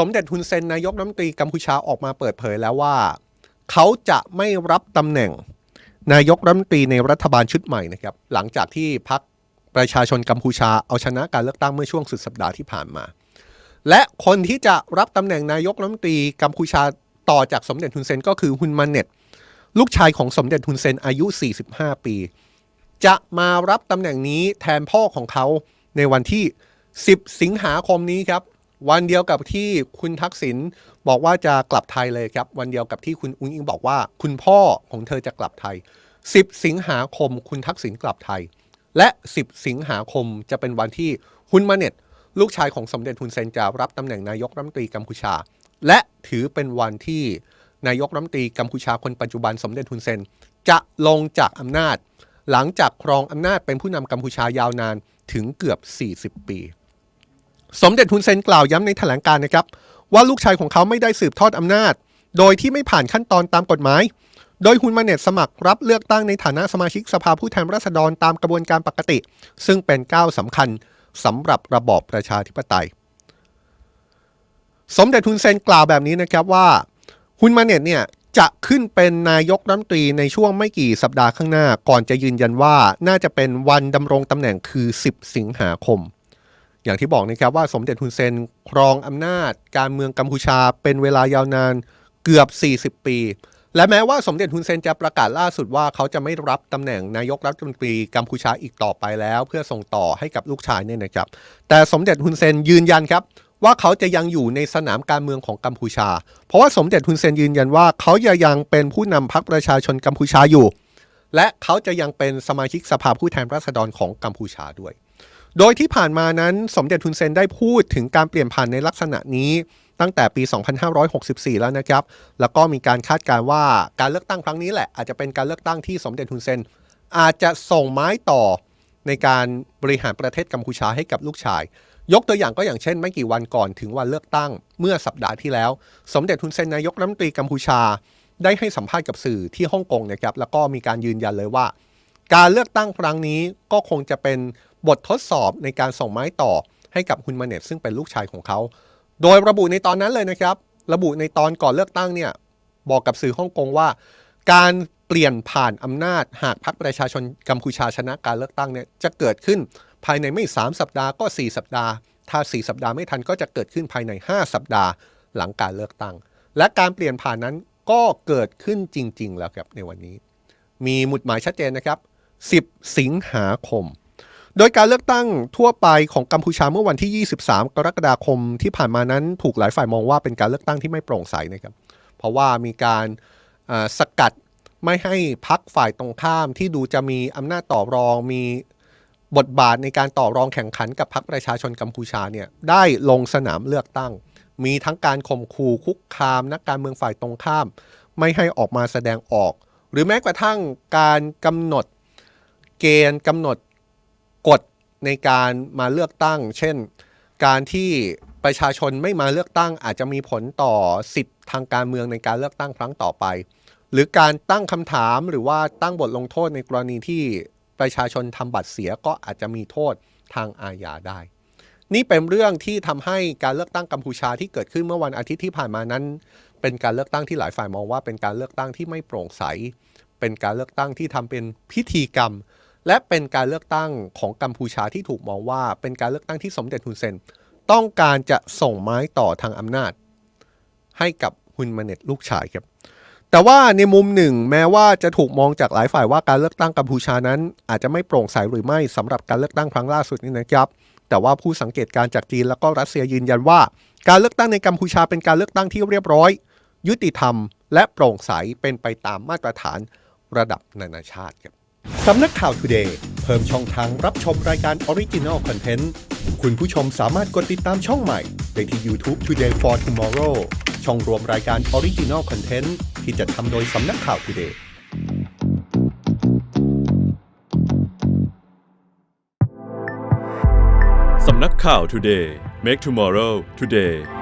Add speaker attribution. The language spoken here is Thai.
Speaker 1: สมเด็จฮุนเซนนายกรัฐมนตรีกัมพูชาออกมาเปิดเผยแล้วว่า เขาจะไม่รับตำแหน่งนายกรัฐมนตรีในรัฐบาลชุดใหม่นะครับ หลังจากที่พรรคประชาชนกัมพูชาเอาชนะการเลือกตั้งเมื่อช่วงสุดสัปดาห์ที่ผ่านมา และคนที่จะรับตำแหน่งนายกรัฐมนตรีกัมพูชาต่อจากสมเด็จฮุนเซนก็คือฮุนมาเน็ตลูกชายของสมเด็จฮุนเซนอายุ 45 ปี จะมารับตำแหน่งนี้แทนพ่อของเขาในวันที่ 10 สิงหาคมนี้ครับ วันเดียวกับที่คุณทักษิณบอกว่าจะกลับไทยเลยครับ วันเดียวกับที่คุณอุ้งอิงบอกว่า คุณพ่อของเธอจะกลับไทย 10 สิงหาคมคุณทักษิณกลับไทย และ 10 สิงหาคมจะเป็นวันที่ฮุนมาเน็ต ลูกชายของสมเด็จฮุนเซนจะรับตำแหน่งนายกรัฐมนตรีกัมพูชา และถือเป็นวันที่นายกรัฐมนตรีกัมพูชาคนปัจจุบันสมเด็จฮุนเซนจะลงจากอำนาจ หลังจากครองอำนาจเป็นผู้นำกัมพูชายาวนานถึงเกือบ 40 ปี สมเด็จฮุนเซนกล่าวย้ำในแถลงการ์นะครับ ว่าลูกชายของเขาไม่ได้สืบทอดอำนาจ โดยที่ไม่ผ่านขั้นตอนตามกฎหมาย โดยฮุนมาเนตสมัครรับเลือกตั้งในฐานะสมาชิกสภาผู้แทนราษฎรตามกระบวนการปกติ ซึ่งเป็นก้าวสำคัญสำหรับระบอบประชาธิปไตย สมเด็จฮุนเซนกล่าวแบบนี้นะครับว่าฮุนมาเนตเนี่ยจะขึ้นเป็นนายกรัฐมนตรีในช่วงไม่กี่สัปดาห์ข้างหน้า ก่อนจะยืนยันว่าน่าจะเป็นวันดำรงตำแหน่งคือ 10 สิงหาคม อย่างที่บอกนะครับว่าสมเด็จฮุนเซนครองอำนาจ การเมืองกัมพูชาเป็นเวลายาวนานเกือบ 40 ปี และแม้ว่าสมเด็จฮุนเซนจะประกาศล่าสุดว่าเขาจะไม่รับตำแหน่งนายกรัฐมนตรีกัมพูชาอีกต่อไปแล้ว เพื่อส่งต่อให้กับลูกชายเนี่ยนะครับ แต่สมเด็จฮุนเซนยืนยันครับว่าเขาจะยังอยู่ในสนามการเมืองของกัมพูชา เพราะว่าสมเด็จฮุนเซนยืนยันว่าเขาจะยังเป็นผู้นำพรรคประชาชนกัมพูชาอยู่ และเขาจะยังเป็นสมาชิกสภาผู้แทนราษฎรของกัมพูชาด้วย โดยที่ผ่านมานั้นสมเด็จฮุนเซนได้พูดถึงการเปลี่ยนผ่านในลักษณะนี้ตั้งแต่ปี 2564 แล้วนะครับ แล้วก็มีการคาดการว่าการเลือกตั้งครั้งนี้แหละ อาจจะเป็นการเลือกตั้งที่สมเด็จฮุนเซน อาจจะส่งไม้ต่อในการบริหารประเทศกัมพูชาให้กับลูกชาย ยกตัวอย่างก็อย่างเช่น ไม่กี่วันก่อนถึงวันเลือกตั้งเมื่อสัปดาห์ที่แล้ว สมเด็จฮุนเซนนายกรัฐมนตรีกัมพูชา ได้ให้สัมภาษณ์กับสื่อที่ฮ่องกงนะครับ แล้วก็มีการยืนยันเลยว่า การเลือกตั้งครั้งนี้ก็คงจะเป็น บททดสอบในการส่งไม้ต่อให้กับฮุนมาเน็ตซึ่งเป็นลูกชายของเขา โดยระบุในตอนนั้นเลยนะครับ ระบุในตอนก่อนเลือกตั้งเนี่ยบอกกับสื่อฮ่องกงว่า การเปลี่ยนผ่านอำนาจหากพรรคประชาชนกัมพูชาชนะการเลือกตั้งเนี่ยจะเกิดขึ้นภายในไม่ 3 สัปดาห์ก็ 4 สัปดาห์ ถ้า 4 สัปดาห์ไม่ทันก็จะเกิดขึ้นภายใน 5 สัปดาห์หลังการเลือกตั้ง และการเปลี่ยนผ่านนั้นก็เกิดขึ้นจริง ๆ แล้วครับในวันนี้ มีหมุดหมายชัดเจนนะครับ 10 สิงหาคม โดยการเลือกตั้งทั่วไปของกัมพูชาเมื่อวันที่ 23 กรกฎาคมที่ผ่านมานั้นถูกหลายฝ่ายมองว่าเป็นการเลือกตั้งที่ไม่โปร่งใสนะครับ เพราะว่ามีการสกัดไม่ให้พักฝ่ายตรงข้ามที่ดูจะมีอำนาจต่อรองมีบทบาทในการต่อรองแข่งขันกับพรรคประชาชนกัมพูชาเนี่ยได้ลงสนามเลือกตั้ง มีทั้งการข่มขู่คุกคามนักการเมืองฝ่ายตรงข้าม ไม่ให้ออกมาแสดงออก หรือแม้กระทั่งการกำหนดเกณฑ์กำหนด ในการมาเลือกตั้ง เช่น การที่ประชาชนไม่มาเลือกตั้ง อาจจะมีผลต่อสิทธิ์ทางการเมืองในการเลือกตั้งครั้งต่อไป หรือการตั้งคำถามหรือว่าตั้งบทลงโทษในกรณีที่ประชาชนทำบัตรเสียก็อาจจะมีโทษทางอาญาได้ นี่เป็นเรื่องที่ทำให้การเลือกตั้งกัมพูชาที่เกิดขึ้นเมื่อวันอาทิตย์ที่ผ่านมานั้น เป็นการเลือกตั้งที่หลายฝ่ายมองว่าเป็นการเลือกตั้งที่ไม่โปร่งใส เป็นการเลือกตั้งที่ทำเป็นพิธีกรรม และเป็นการเลือกตั้งของกัมพูชาที่ถูกมองว่าเป็นการเลือกตั้งที่สมเด็จฮุนเซน ต้องการจะส่งไม้ต่อทางอำนาจ ให้กับฮุนมาเน็ตลูกชายครับ แต่ว่าในมุมหนึ่งแม้ว่าจะถูกมองจากหลายฝ่ายว่าการเลือกตั้งกัมพูชานั้น อาจจะไม่โปร่งใสหรือไม่สำหรับการเลือกตั้งครั้งล่าสุดนี้นะครับ แต่ว่าผู้สังเกตการณ์จากจีนแล้วก็รัสเซียยืนยันว่า การเลือกตั้งในกัมพูชาเป็นการเลือกตั้งที่เรียบร้อย ยุติธรรม และโปร่งใสเป็นไปตามมาตรฐานระดับนานาชาติครับ สำนักข่าว Today เพิ่มช่องทางรับชมรายการ Original Content คุณผู้ชมสามารถกดติดตามช่องใหม่ได้ที่ YouTube Today for Tomorrow ช่องรวมรายการ Original Content ที่จะทำโดยสำนักข่าว Today
Speaker 2: สำนักข่าว Today Make Tomorrow Today